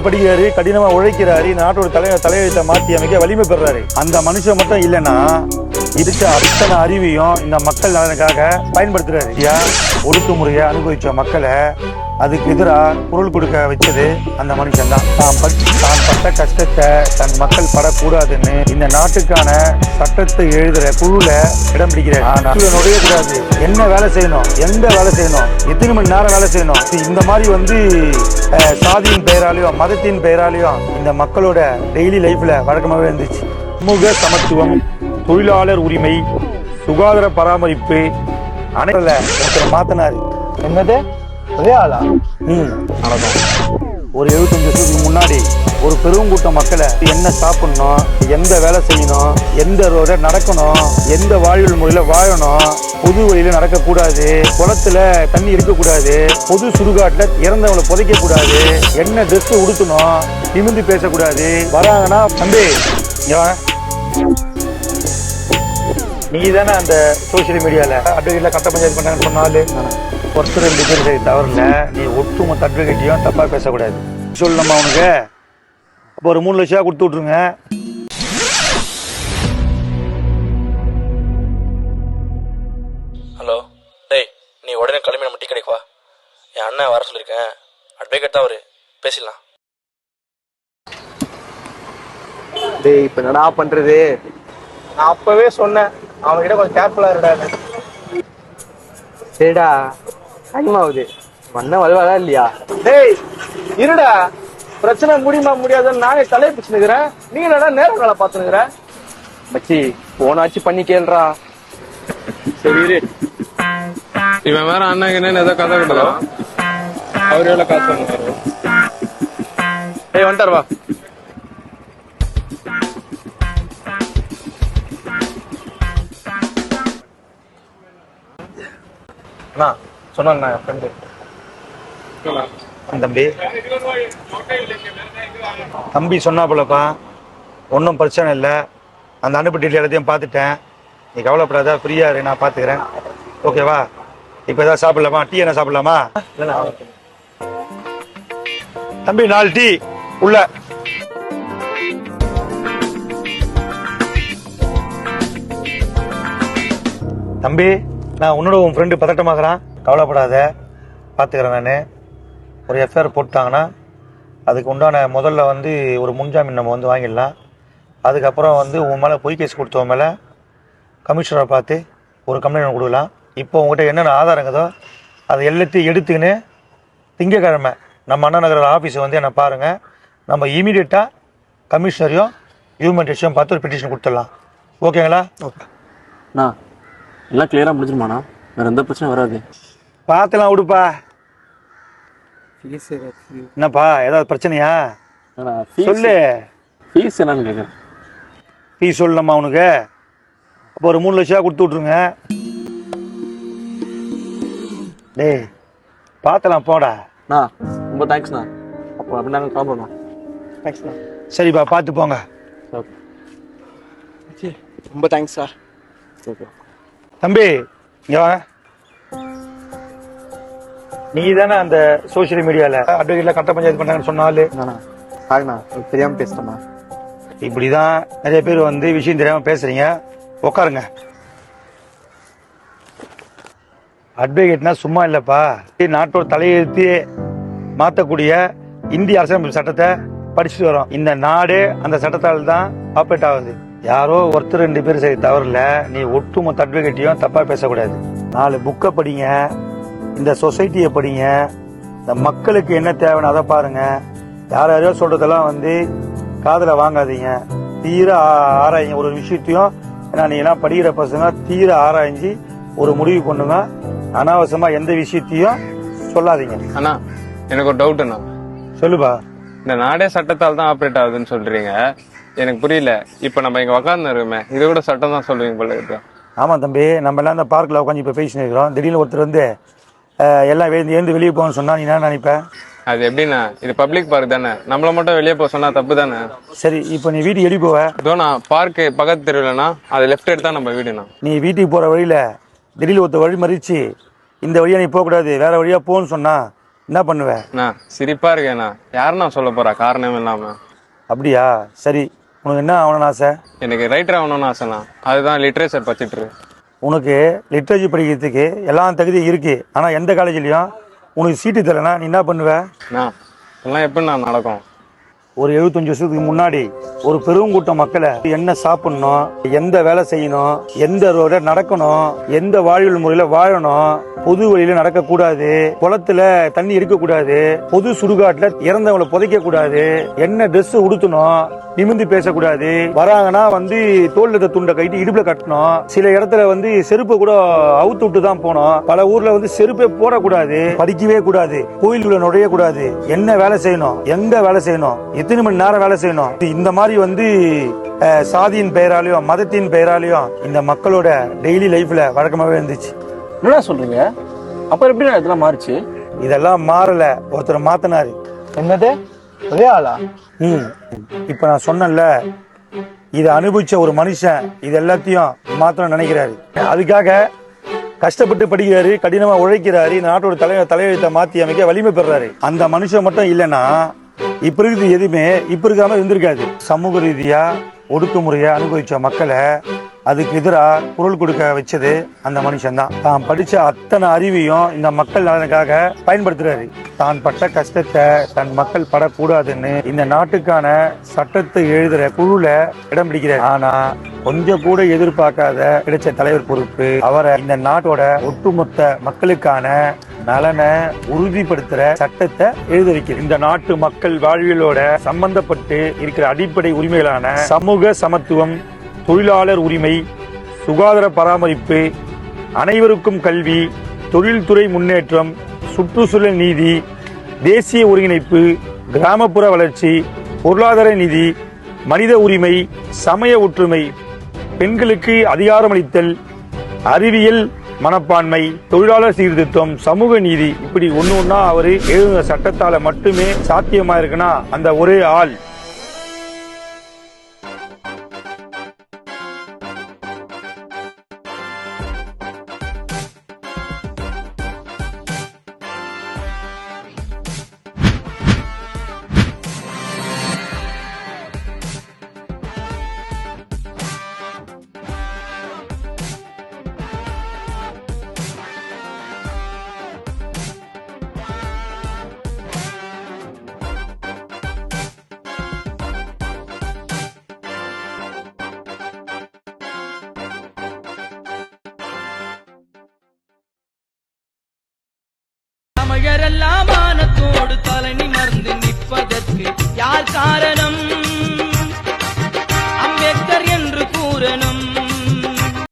படிக்கிறாரு கடினமா உழைக்கிறாரு நாட்டோட தலை தலையெழுத்தை மாத்தி அமைக்க வலிமை பெறாரு அந்த மனுஷன் மட்டும் இல்லைன்னா இதுக்கு அத்தனை அறிவையும் இந்த மக்கள் நலனுக்காக பயன்படுத்துறாரு ஐயா. ஒடுக்குமுறையை அனுபவிச்ச மக்களை அதுக்கு எதிராக குரல் கொடுக்க வச்சது அந்த மனுஷன் தான் தான் பட் தான் பட்ட கஷ்டத்தை தன் மக்கள் படக்கூடாதுன்னு இந்த நாட்டுக்கான சட்டத்தை எழுதுற குழுல இடம் பிடிக்கிறார். ஆனா இதுல நுழையக்கூடாது என்ன வேலை செய்யணும்? எந்த வேலை செய்யணும்? எத்தனை மணி நேரம் வேலை செய்யணும்? இந்த மாதிரி வந்து சாதியின் பெயராலையும் மதத்தின் பெயராலையும் இந்த மக்களோட டெய்லி லைஃப்ல வழக்கமாகவே இருந்துச்சு. சமூக சமத்துவம். தொழிலாளர் உரிமை சுகாதார பராமரிப்பு அனைத்துல ஒருத்தர் மாத்தினாரு. என்னது? ஒரே ஆளா? ம் ஒரு எழுபத்தஞ்சு வருஷத்துக்கு முன்னாடி ஒரு பெருங்கூட்டம் மக்களை என்ன சாப்பிடணும் எந்த வேலை செய்யணும் எந்த ரோட நடக்கணும் எந்த வாழ்வியல் முறையில் வாழணும் பொது வழியில் நடக்கக்கூடாது குளத்துல தண்ணி இருக்கக்கூடாது பொது சுடுகாட்டில் இறந்தவங்களை புதைக்கக்கூடாது என்ன ட்ரெஸ்ஸை உடுத்தணும் நிமிந்து பேசக்கூடாது வராங்கன்னா தம்பி நீ தானே அந்த சோஷியல் மீடியாவில் அட்வொகேட்ல கட்ட பஞ்சாயத்து பண்ணாங்கன்னு சொன்னாலும் ஒருத்தர் ரெண்டு பேர் சரி தவறில்ல. நீ ஒட்டுமொத்த அட்வொகேட்டையும் தப்பாக பேசக்கூடாது. சொல்லணுமா அவனுக்கு அப்போ ஒரு மூணு லட்சம் ரூபா கொடுத்து விட்ருங்க ஹலோ டேய் நீ உடனே கிளம்பி நம்ம டீ கடைக்கு வா. என் அண்ணன் வர சொல்லியிருக்கேன். அட்வொகேட் தான் அவரு. பேசிடலாம். டேய் இப்ப என்னடா பண்றது? நான் அப்பவே சொன்னேன். அவன்கிட்ட கொஞ்சம் கேர்ஃபுல்லா இருடா. சரிடா. டைம் ஆகுது மண்ண வருவாதா இல்லையா? டேய் இருடா. பிரச்சனை முடியுமா முடியாதுன்னு நானே தலையை பிடிச்சுனுக்குறேன் நீ என்னடா நேரம் வேலை பார்த்துனுக்குற மச்சி போனாச்சு பண்ணி கேளுடா. சரி இரு. இவன் வேற அண்ணன் என்ன ஏதோ கதை விடலாம் அவர் எவ்வளவு காசு வாங்குவாரு டேய் வந்துட்டார் வா. அண்ணா சொன்னா ஃப்ரெண்டு தம்பி. தம்பி சொன்னாப்புலப்பா ஒன்றும் பிரச்சனை இல்லை. அந்த அனுப்பு டீட்டெயில் எல்லாத்தையும் பார்த்துட்டேன். நீ கவலைப்படாத ஃப்ரீயாக இரு நான் பார்த்துக்கிறேன். ஓகேவா இப்போ ஏதாவது சாப்பிடலாமா? டீ என்ன சாப்பிடலாமா? தம்பி நாலு டீ உள்ள. தம்பி நான் உன்னோட உன் ஃப்ரெண்டு பதட்டமாகறான். கவலைப்படாத. பார்த்துக்கிறேன் நான். ஒரு எஃப்ஐஆர் போட்டாங்கன்னா அதுக்கு உண்டான முதல்ல வந்து ஒரு முன்ஜாமீன் நம்ம வந்து வாங்கிடலாம். அதுக்கப்புறம் வந்து உன் மேலே பொய் கேஸ் கொடுத்தவன் மேலே கமிஷனரை பார்த்து ஒரு கம்ப்ளைண்ட் கொடுக்கலாம். இப்போ உங்ககிட்ட என்னென்ன ஆதாரங்கதோ அதை எல்லாத்தையும் எடுத்துக்கின்னு திங்கக்கிழமை நம்ம அண்ணா நகர் ஆஃபீஸை வந்து என்னை பாருங்கள் நம்ம இமீடியட்டாக கமிஷனரையும் ஹியூமன் ரைட்ஸையும் பார்த்து ஒரு பெட்டிஷன் கொடுத்துடலாம். ஓகேங்களா ஓகே அண்ணா எல்லாம் கிளியரா முடிஞ்சிருமாண்ணா? வேற எந்த பிரச்சனையும் வராது. பார்த்துலாம் விடுப்பா. என்னப்பா ஏதாவது பிரச்சனையா? சொல்லு. ஃபீஸ் என்னன்னு கேட்குறேன் ஃபீ சொல்லணுமா உனக்கு? அப்போ ஒரு மூணு லட்சம் ரூபா கொடுத்து விட்ருங்க டேய் பார்த்துலாம் போடா. அண்ணா ரொம்ப தேங்க்ஸ்ண்ணா அப்போ அப்படி நாங்கள் கிளம்புறோம் தேங்க்ஸ்ண்ணா சரிப்பா பார்த்து போங்க. ஓகே ரொம்ப தேங்க்ஸ்டா ஓகே தம்பி இங்க வாங்க. நீ தானே அந்த சோஷியல் மீடியாவில் அட்வொகேட்ல கட்ட பஞ்சாயத்து பண்ணாங்கன்னு சாரிண்ணா எனக்கு தெரியாம பேசிட்டேண்ணா இப்படிதான் நிறைய பேர் வந்து விஷயம் தெரியாம பேசுறீங்க. உட்காருங்க அட்வொகேட்னா சும்மா இல்லப்பா. நாட்டோட தலையெழுத்து மாற்றக்கூடிய இந்திய அரசியலமைப்பு சட்டத்தை படிச்சுட்டு வரோம். இந்த நாடு அந்த சட்டத்தால் தான் ஆப்ரேட் ஆகுது. யாரோ ஒருத்தர் ரெண்டு பேர் சரி தவறில்ல நீ ஒட்டுமொத்த அட்வொகேட்டையும் தப்பா பேசக்கூடாது. நாலு புக்கை படிங்க இந்த சொசைட்டியை படிங்க இந்த மக்களுக்கு என்ன தேவைன்னு அதை பாருங்க. யார் யாரையோ சொல்றதெல்லாம் வந்து காதுல வாங்காதீங்க. தீர ஆராயுங்க ஒரு விஷயத்தையும் ஏன்னா நீ எல்லாம் படிக்கிற பசங்க தீர ஆராய்ஞ்சு ஒரு முடிவு பண்ணுங்க. அனாவசியமா எந்த விஷயத்தையும் சொல்லாதீங்க. அண்ணா எனக்கு ஒரு டவுட் அண்ணா சொல்லுப்பா. இந்த நாடே சட்டத்தால் தான் ஆப்ரேட் ஆகுதுன்னு சொல்றீங்க. எனக்கு புரியல. இப்ப நம்ம இங்க உக்காந்து இருக்கோமே இது கூட சட்டம் தான் சொல்லுவீங்க போல இருக்கு. ஆமா தம்பி நம்ம எல்லாம் இந்த பார்க்கில் உட்காந்து இப்போ பேசிட்டு இருக்கிறோம். திடீர்னு ஒருத்தர் வந்து எல்லாம் எழுந்து எழுந்து வெளியே போகணும்னு சொன்னா நீ என்ன நினைப்ப? அது எப்படிண்ணா இது பப்ளிக் பார்க் தானே. நம்மள மட்டும் வெளியே போக சொன்னா தப்பு தானே? சரி இப்போ நீ வீட்டுக்கு எடி போவ? இதோண்ணா பார்க்கு பக்கத்து தெருவில்னா அது லெஃப்ட் எடுத்தா நம்ம வீடுண்ணா நீ வீட்டுக்கு போற வழியில திடீர்னு ஒருத்தர் வழி மறிச்சு இந்த வழியா நீ போகக்கூடாது வேற வழியா போன்னு சொன்னா என்ன பண்ணுவ? அண்ணா சிரிப்பா இருக்கேண்ணா. யாருண்ணா சொல்ல போறா? காரணம் இல்லாம. அப்படியா? சரி உனக்கு என்ன ஆகணும்னு ஆசை? எனக்கு ரைட்டர் ஆகணும்னு ஆசைண்ணா. அதுதான் லிட்ரேச்சர் படிச்சிட்டு உனக்கு லிட்ரேச்சர் படிக்கிறதுக்கு எல்லாம் தகுதி இருக்கு. ஆனால் எந்த காலேஜ்லையும் உனக்கு சீட்டு தரலைன்னா நீ என்ன பண்ணுவ? அண்ணா இதெல்லாம் எப்படிண்ணா நடக்கும்? ஒரு எழுபத்தஞ்சு வருஷத்துக்கு முன்னாடி ஒரு பெருங்கூட்டம் மக்களை என்ன சாப்பிடணும் எந்த வேலை செய்யணும் எந்த ரோட நடக்கணும் எந்த வாழ்வியல் முறையில வாழணும் பொது வழியில நடக்கக்கூடாது குளத்துல தண்ணி இருக்கக்கூடாது பொது சுடுகாட்டுல இறந்தவங்களை புதைக்க கூடாது என்ன ட்ரெஸ் உடுத்தணும் நிமிந்து பேசக்கூடாது வராங்கன்னா வந்து தோல்ல துண்டை கட்டி இடுப்புல கட்டணும் சில இடத்துல வந்து செருப்பை கூட அவுத்து விட்டு தான் போனோம் பல ஊர்ல வந்து செருப்பே போடக்கூடாது படிக்கவே கூடாது கோயிலுக்குள்ள நுழைய கூடாது என்ன வேலை செய்யணும் எங்க வேலை செய்யணும் எத்தனை மணி நேரம் வேலை செய்யணும் இந்த மாதிரி வந்து சாதியின் பெயராலையும் மதத்தின் பெயராலையும் இந்த மக்களோட டெய்லி லைஃப்ல வழக்கமாவே இருந்துச்சு. என்னடா சொல்றீங்க? அப்புறம் எப்படி இதெல்லாம் மாறுச்சு? இதெல்லாம் மாறல. ஒருத்தர் மாத்தினாரு. என்னது? ஒரே ஆளா? ம். இப்ப நான் சொன்னேன்ல இதை அனுபவிச்ச ஒரு மனுஷன் இது எல்லாத்தையும் மாத்தணும்னு நினைக்கிறாரு. அதுக்காக கஷ்டப்பட்டு படிக்கிறாரு கடினமா உழைக்கிறாரு இந்த நாட்டோட தலை தலையெழுத்தை மாத்தி அமைக்க வலிமை பெறாரு அந்த மனுஷன் மட்டும் இல்லைன்னா இப்ப இருக்குது எதுவுமே இப்ப இருக்காம இருந்திருக்காது. சமூக ரீதியா ஒடுக்குமுறையை அனுபவிச்ச மக்களை அதுக்கு எதிராக குரல் கொடுக்க வச்சது அந்த மனுஷன் தான் தான் படிச்ச அத்தனை அறிவையும் இந்த மக்கள் நலனுக்காக பயன்படுத்துறாரு. தான் பட்ட கஷ்டத்தை தன் மக்கள் படக்கூடாதுன்னு இந்த நாட்டுக்கான சட்டத்தை எழுதுற குழுல இடம் பிடிக்கிறார். ஆனா கொஞ்சம் கூட எதிர்பார்க்காத கிடைச்ச தலைவர் பொறுப்பு அவரை இந்த நாட்டோட ஒட்டுமொத்த மக்களுக்கான நலனை உறுதிப்படுத்துற சட்டத்தை எழுத வைக்கிறது. இந்த நாட்டு மக்கள் வாழ்வியலோட சம்பந்தப்பட்டு இருக்கிற அடிப்படை உரிமைகளான சமூக சமத்துவம் தொழிலாளர் உரிமை சுகாதார பராமரிப்பு அனைவருக்கும் கல்வி தொழில்துறை முன்னேற்றம் சுற்றுச்சூழல் நீதி தேசிய ஒருங்கிணைப்பு கிராமப்புற வளர்ச்சி பொருளாதார நிதி மனித உரிமை சமய ஒற்றுமை பெண்களுக்கு அதிகாரமளித்தல் அறிவியல் மனப்பான்மை தொழிலாளர் சீர்திருத்தம் சமூக நீதி. இப்படி ஒன்று ஒன்றா அவர் எழுதுன சட்டத்தால் மட்டுமே சாத்தியமாக இருக்குன்னா அந்த ஒரே ஆள். சமையரெல்லாம் மானத்தோடு தலை நிமிர்ந்து நிற்பதற்கு யார் காரணம்?